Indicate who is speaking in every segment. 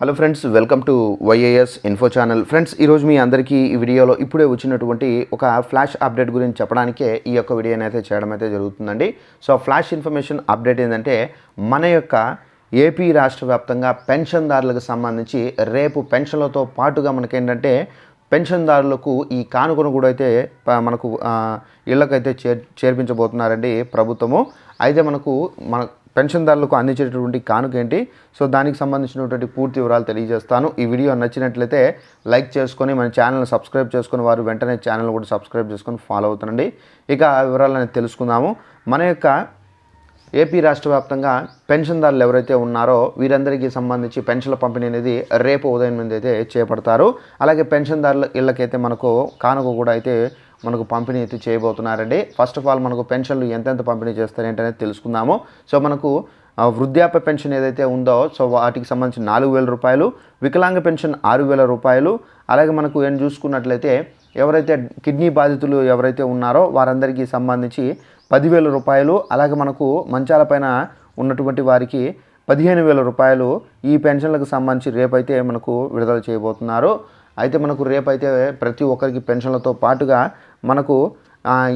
Speaker 1: Hello friends welcome to Y A S info channel friends ఈరోజు మీ అందరికీ ఈ వీడియోలో ఇప్పుడే వచ్చినటువంటి ఒక ఫ్లాష్ అప్డేట్ గురించి చెప్పడానికే ఈ యొక్క వీడియోని అయితే చేయడం అయితే జరుగుతుందండి. సో ఫ్లాష్ ఇన్ఫర్మేషన్ అప్డేట్ ఏంటంటే మన యొక్క ఏపీ రాష్ట్ర వ్యాప్తంగా పెన్షన్దారులకు సంబంధించి రేపు పెన్షన్లతో పాటుగా మనకేంటంటే పెన్షన్దారులకు ఈ కానుకను కూడా అయితే మనకు ఇళ్ళకైతే చేర్ చేర్పించబోతున్నారండి ప్రభుత్వము. అయితే మనకు మన పెన్షన్దారులకు అందించేటటువంటి కానుక ఏంటి? సో దానికి సంబంధించినటువంటి పూర్తి వివరాలు తెలియజేస్తాను. ఈ వీడియో నచ్చినట్లయితే లైక్ చేసుకొని మన ఛానల్ని సబ్స్క్రైబ్ చేసుకుని వారు వెంటనే ఛానల్ కూడా సబ్స్క్రైబ్ చేసుకొని ఫాలో అవుతానండి ఇక ఆ వివరాలు తెలుసుకుందాము. మన యొక్క ఏపీ రాష్ట్ర వ్యాప్తంగా పెన్షన్దారులు ఎవరైతే ఉన్నారో వీరందరికీ సంబంధించి పెన్షన్ల పంపిణీ అనేది రేపు ఉదయం నుండి అయితే చేపడతారు. అలాగే పెన్షన్దారుల ఇళ్ళకైతే మనకు కానుక కూడా అయితే మనకు పంపిణీ అయితే చేయబోతున్నారండి. ఫస్ట్ ఆఫ్ ఆల్ మనకు పెన్షన్లు ఎంతెంత పంపిణీ చేస్తారు ఏంటనేది తెలుసుకుందాము. సో మనకు వృద్ధాప్య పెన్షన్ ఏదైతే ఉందో సో వాటికి సంబంధించి నాలుగు వేల రూపాయలు వికలాంగ పెన్షన్ ఆరు వేల రూపాయలు అలాగే మనకు ఏం చూసుకున్నట్లయితే ఎవరైతే కిడ్నీ బాధితులు ఎవరైతే ఉన్నారో వారందరికీ సంబంధించి పదివేల రూపాయలు అలాగే మనకు మంచాలపైన ఉన్నటువంటి వారికి పదిహేను వేల రూపాయలు ఈ పెన్షన్లకు సంబంధించి రేపైతే మనకు విడుదల చేయబోతున్నారు. అయితే మనకు రేపైతే ప్రతి ఒక్కరికి పెన్షన్లతో పాటుగా మనకు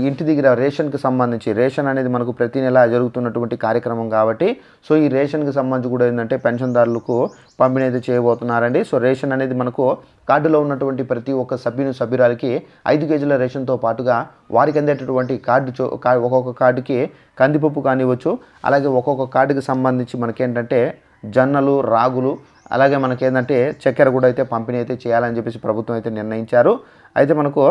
Speaker 1: ఇంటి దగ్గర రేషన్కి సంబంధించి రేషన్ అనేది మనకు ప్రతి నెల జరుగుతున్నటువంటి కార్యక్రమం కాబట్టి సో ఈ రేషన్కి సంబంధించి కూడా ఏంటంటే పెన్షన్దారులకు పంపిణీ అయితే చేయబోతున్నారండి. సో రేషన్ అనేది మనకు కార్డులో ఉన్నటువంటి ప్రతి ఒక్క సభ్యుని సభ్యురాలకి ఐదు కేజీల రేషన్తో పాటుగా వారికి అందేటటువంటి కార్డు చో- ఒక్కొక్క కార్డుకి కందిపప్పు కానివ్వచ్చు అలాగే ఒక్కొక్క కార్డుకి సంబంధించి మనకేంటంటే జొన్నలు రాగులు అలాగే మనకేంటంటే చక్కెర కూడా అయితే పంపిణీ అయితే చేయాలని చెప్పేసి ప్రభుత్వం అయితే నిర్ణయించారు. అయితే మనకు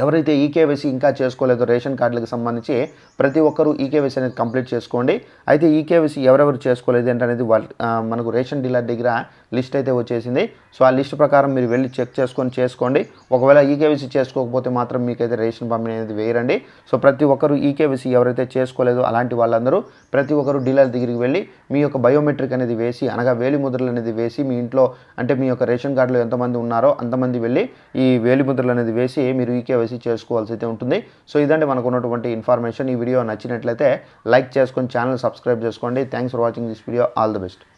Speaker 1: ఎవరైతే ఈకేవైసీ ఇంకా చేసుకోలేదో రేషన్ కార్డులకు సంబంధించి ప్రతి ఒక్కరూ ఈకేవైసీ అనేది కంప్లీట్ చేసుకోండి. అయితే ఈకేవైసీ ఎవరెవరు చేసుకోలేదు ఏంటనేది వాళ్ళ మనకు రేషన్ డీలర్ దగ్గర లిస్ట్ అయితే వచ్చేసింది. సో ఆ లిస్ట్ ప్రకారం మీరు వెళ్ళి చెక్ చేసుకొని చేసుకోండి. ఒకవేళ ఈకేవైసీ చేసుకోకపోతే మాత్రం మీకైతే రేషన్ పంపిణీ అనేది వేయరండి. సో ప్రతి ఒక్కరు ఈకేవైసీ ఎవరైతే చేసుకోలేదో అలాంటి వాళ్ళందరూ ప్రతి ఒక్కరు డీలర్ దగ్గరికి వెళ్ళి మీ యొక్క బయోమెట్రిక్ అనేది వేసి అనగా వేలిముద్రలు అనేది వేసి మీ ఇంట్లో అంటే మీ యొక్క రేషన్ కార్డులో ఎంతమంది ఉన్నారో అంతమంది వెళ్ళి ఈ వేలిముద్రలు అనేది వేసి మీరు ఈకేవైసీ చేసుకోవాల్సి అయితే ఉంటుంది. సో ఇదండి మనకు ఉన్నటువంటి ఇన్ఫర్మేషన్ ఈ వీడియో నచ్చినట్లయితే లైక్ చేసుకొని ఛానల్ సబ్స్క్రైబ్ చేసుకోండి. Thanks for watching this video all the best